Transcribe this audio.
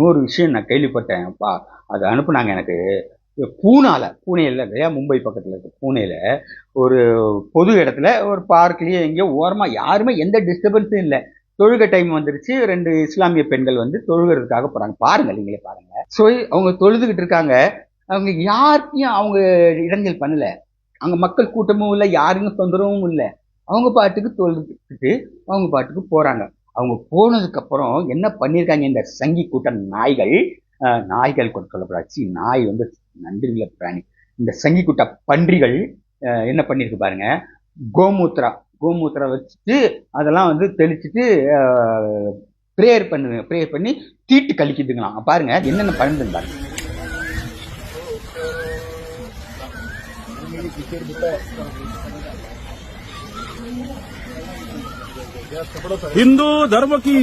இன்னொரு விஷயம் நான் கேள்விப்பட்டேன். அப்பா அது அனுப்புனாங்க எனக்கு. பூனால பூனேயில் இல்லையா மும்பை பக்கத்தில் இருக்கு பூனேல ஒரு பொது இடத்துல ஒரு பார்க்லேயே எங்கேயோ ஓரமாக யாருமே எந்த டிஸ்டர்பன்ஸும் இல்லை. தொழுக டைம் வந்துருச்சு. ரெண்டு இஸ்லாமிய பெண்கள் வந்து தொழுகிறதுக்காக போகிறாங்க பாருங்கள் நீங்களே பாருங்க. ஸோ அவங்க தொழுதுகிட்டு இருக்காங்க. அவங்க யாருக்கையும் அவங்க இடங்கள் பண்ணல. அங்கே மக்கள் கூட்டமும் இல்லை யாருக்கும் தொந்தரவும் இல்லை. அவங்க பாட்டுக்கு தொழுதுட்டு அவங்க பாட்டுக்கு போகிறாங்க அவங்க போனதுக்கு அப்புறம் என்ன பண்ணியிருக்காங்க இந்த சங்கி கூட்ட நாய்கள்? நாய்கள் கொண்டு சொல்லப்படாச்சு. நாய் வந்து நன்றில பிராணி. இந்த சங்கி கூட்ட பன்றிகள் என்ன பண்ணியிருக்கு பாருங்க? கோமூத்ரா. கோமூத்திரா வச்சுட்டு அதெல்லாம் வந்து தெளிச்சுட்டு ப்ரேயர் பண்ணுங்க ப்ரேயர் பண்ணி தீட்டு கழிக்குதுங்களாம். பாருங்க என்னென்ன பண்ணுதுங்க பாருங்க. हिंदू धर्म की